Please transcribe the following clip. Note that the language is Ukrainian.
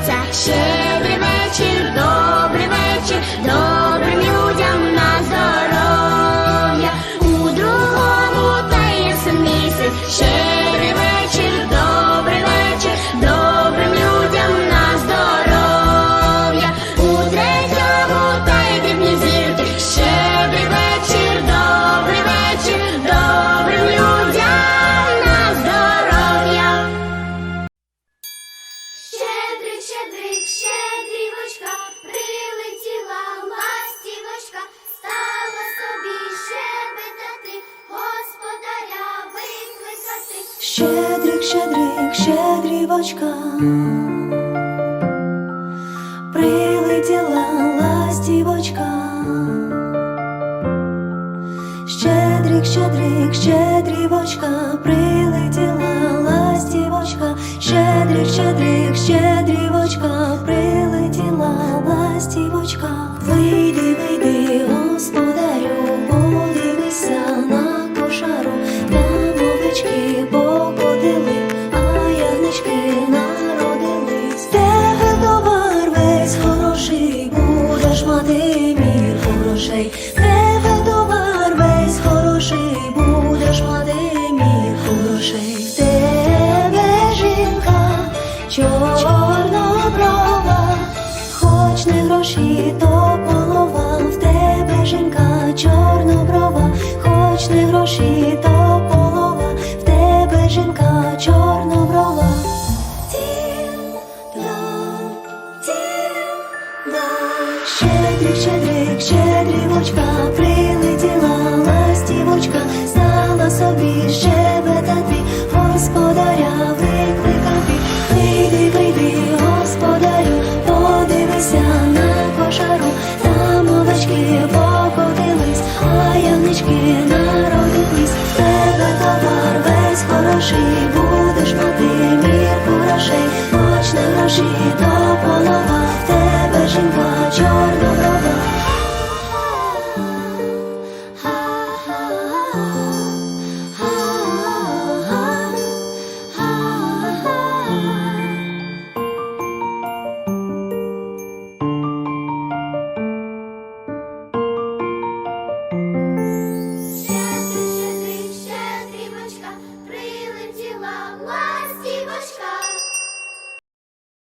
在写 Щедрик, щедрик, щедрівочка, прилетіла ластівочка, щедрик, щедрик, щедрівочка. чого.